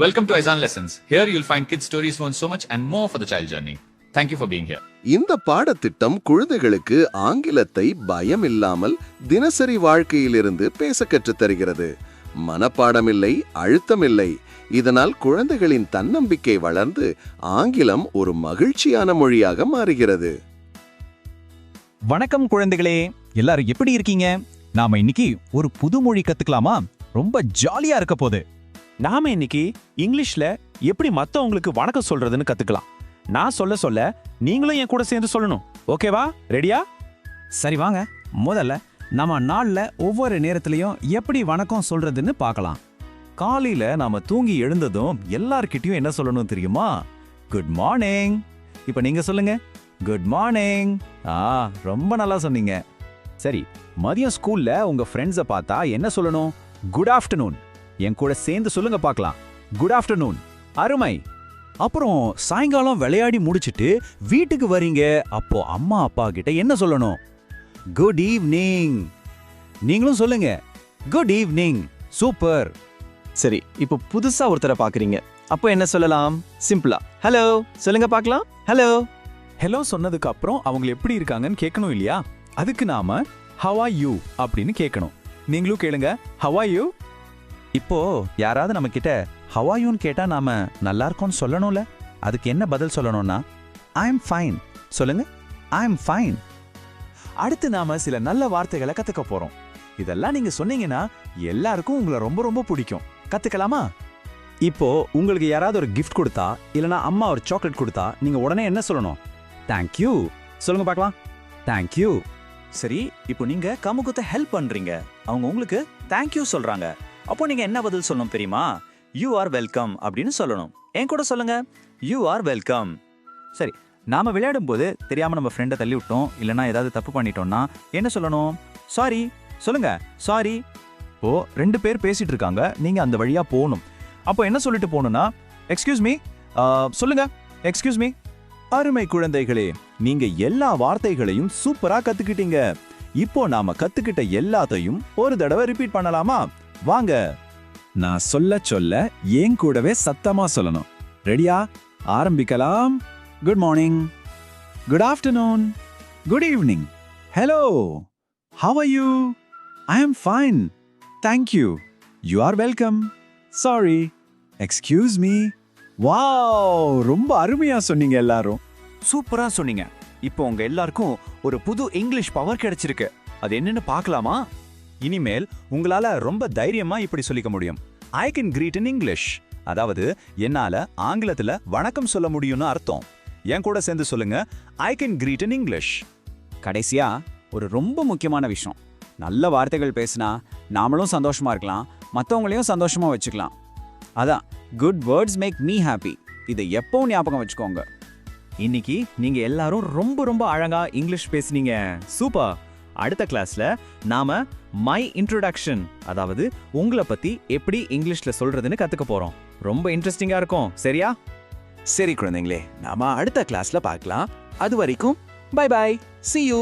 Welcome to Aizan Lessons. Here you'll find kids' stories from so much and more for the child journey. Thank you for being here. இந்த பாடத்திட்டம் குழந்தைகளுக்கு ஆங்கிலத்தை பயமில்லாமல் தினசரி வாழ்க்கையிலிருந்து பேச கற்றுத் தருகிறது மனப்பாடமில்லை அழுத்தமில்லை. இதனால் குழந்தைகளின் தன்னம்பிக்கை வளர்ந்து ஆங்கிலம் ஒரு மகிழ்ச்சியான மொழியாக மாறுகிறது. வணக்கம் குழந்தைகளே. எல்லாரும் எப்படி இருக்கீங்க? நாம இன்னைக்கு ஒரு புது மொழி கத்துக்கலாமா? ரொம்ப ஜாலியா இருக்க போகுது. நாம இன்னைக்கு இங்கிலீஷ்ல எப்படி மத்தவங்களுக்கு வணக்கம் சொல்றதுன்னு கத்துக்கலாம். நான் சொல்ல சொல்ல நீங்களும் என் கூட சேர்ந்து சொல்லணும். ஓகேவா? ரெடியா சரி வாங்க. முதல்ல நம்ம நாள்ல ஒவ்வொரு நேரத்திலையும் எப்படி வணக்கம் சொல்றதுன்னு பார்க்கலாம். காலையில நாம தூங்கி எழுந்ததும் எல்லார்கிட்டயும் என்ன சொல்லணும் தெரியுமா? குட் மார்னிங் இப்போ நீங்க சொல்லுங்க. குட் மார்னிங் ஆ ரொம்ப நல்லா சொன்னீங்க. சரி மதியம் ஸ்கூல்ல உங்க ஃப்ரெண்ட்ஸை பார்த்தா என்ன சொல்லணும்? குட் ஆஃப்டர்நூன் என் கூட சேர்ந்து சொல்லுங்க பார்க்கலாம். குட் ஆஃப்டர்நூன் அருமை. அப்புறம் சாயங்காலம் விளையாடி முடிச்சிட்டு வீட்டுக்கு வரீங்க. அப்போ அம்மா அப்பா கிட்ட என்ன சொல்லணும்? குட் ஈவினிங் நீங்களும் சொல்லுங்க. குட் ஈவினிங் சூப்பர் சரி இப்போ புதுசா ஒருத்தரை பாக்குறீங்க அப்போ என்ன சொல்லலாம்? சிம்பிளா ஹலோ சொல்லுங்க பார்க்கலாம். ஹலோ ஹலோ சொன்னதுக்கு அப்புறம் அவங்க எப்படி இருக்காங்கன்னு கேட்கணும் இல்லையா? அதுக்கு நாம ஹவா யூ அப்படின்னு கேட்கணும். நீங்களும் கேளுங்க. ஹவா யூ இப்போ யாராவது நம்ம கிட்ட ஹவாயூன்னு கேட்டா நாம நல்லா இருக்கோம்னு சொல்லணும்ல? அதுக்கு என்ன பதில் சொல்லணும்னா ஐ எம் ஃபைன் சொல்லுங்க. ஐ எம் ஃபைன் அடுத்து நாம சில நல்ல வார்த்தைகளை கத்துக்க போறோம். இதெல்லாம் நீங்க சொன்னீங்கன்னா எல்லாருக்கும் உங்களை ரொம்ப ரொம்ப பிடிக்கும். கத்துக்கலாமா? இப்போ உங்களுக்கு யாராவது ஒரு கிஃப்ட் கொடுத்தா இல்லனா அம்மா ஒரு சாக்லேட் கொடுத்தா நீங்க உடனே என்ன சொல்லணும்? தேங்க்யூ சொல்லுங்க பார்க்கலாம். தேங்க்யூ சரி இப்போ நீங்க கமுகத்தை ஹெல்ப் பண்றீங்க. அவங்க உங்களுக்கு தேங்க்யூ சொல்றாங்க. அப்போ நீங்கள் என்ன பதில் சொல்லணும் தெரியுமா? யூ ஆர் வெல்கம் அப்படின்னு சொல்லணும். என் கூட சொல்லுங்கள் யூ ஆர் வெல்கம் சரி நாம் விளையாடும் போது தெரியாமல் நம்ம ஃப்ரெண்டை தள்ளி விட்டோம் இல்லைனா ஏதாவது தப்பு பண்ணிட்டோம்னா என்ன சொல்லணும்? சாரி சொல்லுங்க. சாரி ஓ ரெண்டு பேர் பேசிட்டு இருக்காங்க. நீங்கள் அந்த வழியாக போகணும். அப்போ என்ன சொல்லிட்டு போகணும்னா எக்ஸ்கியூஸ் மீ சொல்லுங்க. எக்ஸ்கியூஸ் மீ அருமை குழந்தைகளே நீங்க எல்லா வார்த்தைகளையும் சூப்பரா கத்துக்கிட்டீங்க. இப்போ நாம கத்துக்கிட்ட எல்லாத்தையும் ஒரு தடவை ரிப்பீட் பண்ணலாமா? வாங்க. நான் சொல்ல சொல்ல ஏன் கூடவே சத்தமா சொல்லணும். ரெடியா ஆரம்பிக்கலாம். Good morning good afternoon good evening hello how are you I am fine thank you you are welcome sorry excuse me wow ரொம்ப அருமையா சொன்னீங்க எல்லாரும். சூப்பரா சொன்னீங்க. இப்போ உங்க எல்லாருக்கும் ஒரு புது இங்கிலீஷ் பவர் கிடைச்சிருக்கு. அது என்னன்னு பார்க்கலாமா? இனிமேல் உங்களால ரொம்ப தைரியமா இப்படி சொல்லிக்க முடியும். I can greet in English அதாவது என்னால ஆங்கிலத்துல வணக்கம் சொல்ல முடியும்னு அர்த்தம். என் கூட சேர்ந்து சொல்லுங்க I can greet in English கடைசியா ஒரு ரொம்ப முக்கியமான விஷயம். நல்ல வார்த்தைகள் பேசினா நாமளும் சந்தோஷமா இருக்கலாம் மற்றவங்களையும் சந்தோஷமா வச்சுக்கலாம். அதான் good words make me happy இதை எப்பவும் ஞாபகம் வச்சுக்கோங்க. இன்னைக்கு நீங்க எல்லாரும் ரொம்ப ரொம்ப அழகா இங்கிலீஷ் பேசுனீங்க. சூப்பர். அடுத்த கிளாஸ்ல நாம மை இன்ட்ரோடக்ஷன் அதாவது உங்களை பத்தி எப்படி இங்கிலீஷ்ல சொல்றதுன்னு கத்துக்க போறோம். ரொம்ப இன்ட்ரெஸ்டிங்கா இருக்கும் சரியா? சரி குழந்தைங்களே நாம அடுத்த கிளாஸ்ல பார்க்கலாம். அது வரைக்கும் பை பை சி யூ